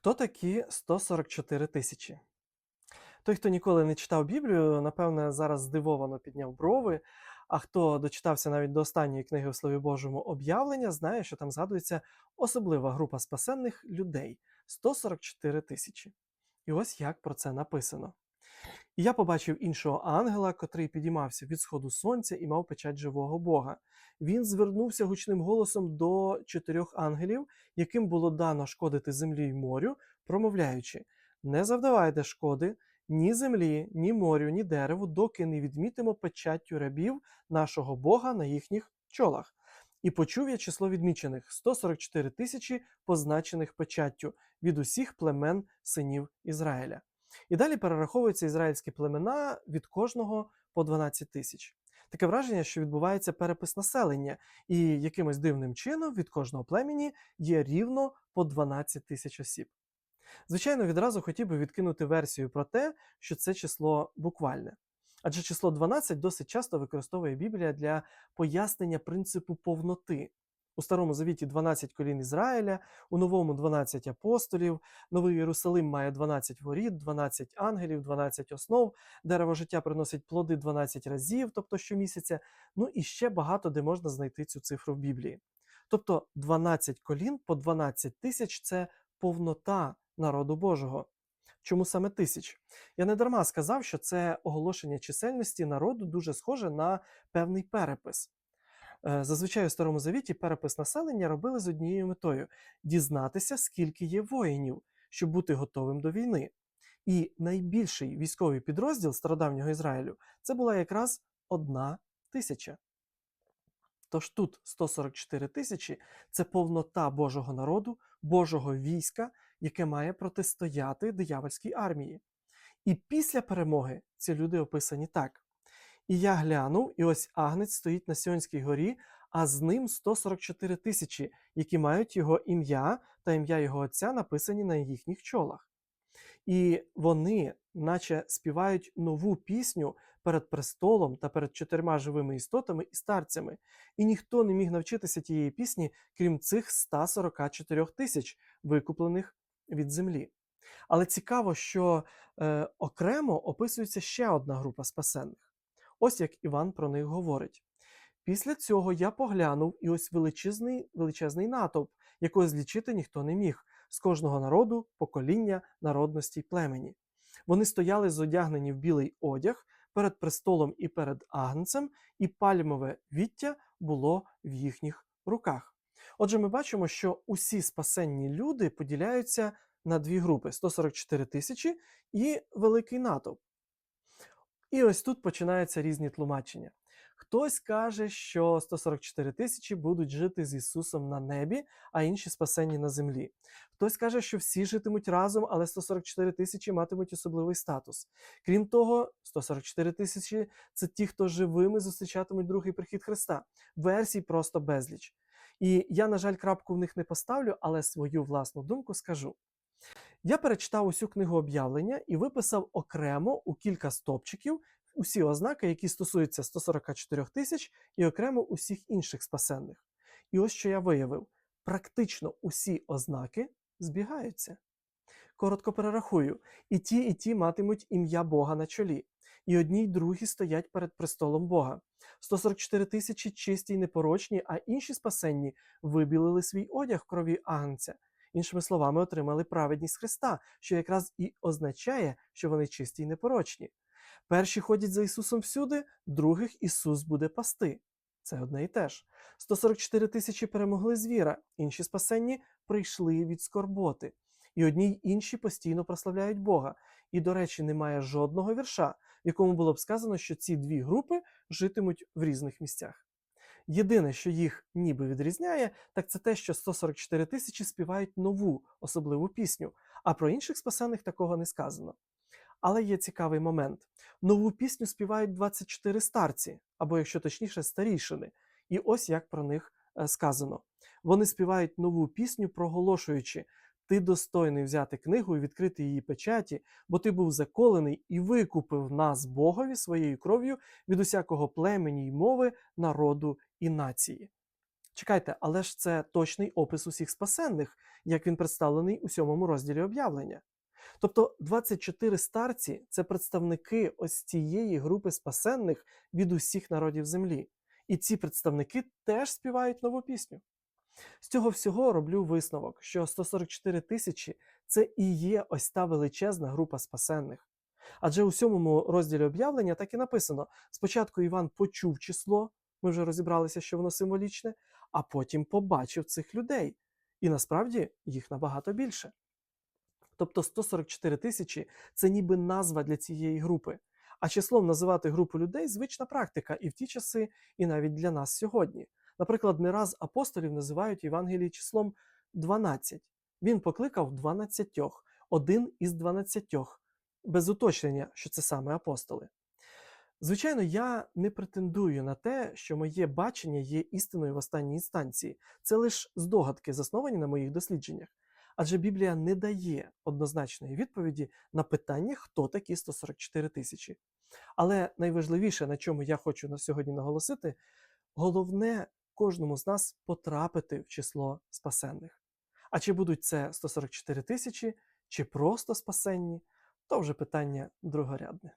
Хто такі 144 тисячі? Той, хто ніколи не читав Біблію, напевне, зараз здивовано підняв брови. А хто дочитався навіть до останньої книги в Слові Божому об'явлення, знає, що там згадується особлива група спасенних людей 144 тисячі. І ось як про це написано. І я побачив іншого ангела, котрий підіймався від сходу сонця і мав печать живого Бога. Він звернувся гучним голосом до чотирьох ангелів, яким було дано шкодити землі й морю, промовляючи: Не завдавайте шкоди ні землі, ні морю, ні дереву, доки не відмітимо печаттю рабів нашого Бога на їхніх чолах. І почув я число відмічених 144 тисячі, позначених печаттю від усіх племен синів Ізраїля. І далі перераховуються ізраїльські племена від кожного по 12 тисяч. Таке враження, що відбувається перепис населення, і якимось дивним чином від кожного племені є рівно по 12 тисяч осіб. Звичайно, відразу хотів би відкинути версію про те, що це число буквальне. Адже число 12 досить часто використовує Біблія для пояснення принципу повноти. У Старому Завіті 12 колін Ізраїля, у Новому 12 апостолів, Новий Єрусалим має 12 воріт, 12 ангелів, 12 основ, дерево життя приносить плоди 12 разів, тобто щомісяця, ну і ще багато де можна знайти цю цифру в Біблії. Тобто 12 колін по 12 тисяч це повнота народу Божого. Чому саме тисяч? Я не дарма сказав, що це оголошення чисельності народу дуже схоже на певний перепис. Е, Зазвичай у Старому Завіті перепис населення робили з однією метою дізнатися, скільки є воїнів, щоб бути готовим до війни. І найбільший військовий підрозділ стародавнього Ізраїлю це була якраз одна тисяча. Тож тут 144 тисячі це повнота Божого народу, Божого війська, яке має протистояти диявольській армії. І після перемоги ці люди описані так. І я глянув, і ось агнець стоїть на Сіонській горі, а з ним 144 тисячі, які мають його ім'я та ім'я його отця написані на їхніх чолах. І вони, наче співають нову пісню перед престолом та перед чотирма живими істотами і старцями, і ніхто не міг навчитися тієї пісні, крім цих 144 тисяч, викуплених від землі. Але цікаво, що е, окремо описується ще одна група спасенних. Ось як Іван про них говорить. Після цього я поглянув, і ось величезний, величезний натовп, якого злічити ніхто не міг, з кожного народу, покоління, народності й племені. Вони стояли зодягнені в білий одяг перед престолом і перед агнцем, і пальмове віття було в їхніх руках. Отже, ми бачимо, що усі спасенні люди поділяються на дві групи: 144 тисячі і великий натовп. І ось тут починаються різні тлумачення. Хтось каже, що 144 тисячі будуть жити з Ісусом на небі, а інші спасені на землі. Хтось каже, що всі житимуть разом, але 144 тисячі матимуть особливий статус. Крім того, 144 тисячі це ті, хто живими зустрічатимуть другий прихід Христа. Версій просто безліч. І я, на жаль, крапку в них не поставлю, але свою власну думку скажу. Я перечитав усю книгу об'явлення і виписав окремо у кілька стопчиків усі ознаки, які стосуються 144 тисяч, і окремо усіх інших спасенних. І ось що я виявив: практично усі ознаки збігаються. Коротко перерахую: і ті, і ті матимуть ім'я Бога на чолі, і одні й другі стоять перед престолом Бога. 144 тисячі чисті й непорочні, а інші спасенні вибілили свій одяг крові агнця. Іншими словами, отримали праведність Христа, що якраз і означає, що вони чисті й непорочні. Перші ходять за Ісусом всюди, других Ісус буде пасти. Це одне і те ж. 144 тисячі перемогли звіра, інші спасенні прийшли від скорботи. І одні й інші постійно прославляють Бога. І, до речі, немає жодного вірша, в якому було б сказано, що ці дві групи житимуть в різних місцях. Єдине, що їх ніби відрізняє, так це те, що 144 тисячі співають нову особливу пісню, а про інших спасених такого не сказано. Але є цікавий момент: нову пісню співають 24 старці, або, якщо точніше, старішини. І ось як про них е, сказано: вони співають нову пісню, проголошуючи: Ти достойний взяти книгу і відкрити її печаті, бо ти був заколений і викупив нас Богові своєю кров'ю від усякого племені й мови, народу і нації. Чекайте, але ж це точний опис усіх спасенних, як він представлений у сьомому розділі об'явлення. Тобто 24 старці це представники ось цієї групи спасенних від усіх народів землі. І ці представники теж співають нову пісню. З цього всього роблю висновок, що 144 тисячі це і є ось та величезна група спасенних. Адже у сьомому розділі об'явлення так і написано: спочатку Іван почув число, ми вже розібралися, що воно символічне, а потім побачив цих людей. І насправді їх набагато більше. Тобто 144 тисячі це ніби назва для цієї групи. А числом називати групу людей звична практика і в ті часи, і навіть для нас сьогодні. Наприклад, не раз апостолів називають Євангелії числом 12. Він покликав 12, один із 12, без уточнення, що це саме апостоли. Звичайно, я не претендую на те, що моє бачення є істиною в останній інстанції. Це лише здогадки, засновані на моїх дослідженнях. Адже Біблія не дає однозначної відповіді на питання, хто такі 144 тисячі. Але найважливіше, на чому я хочу на сьогодні наголосити, головне кожному з нас потрапити в число спасенних. А чи будуть це 144 тисячі, чи просто спасенні, то вже питання другорядне.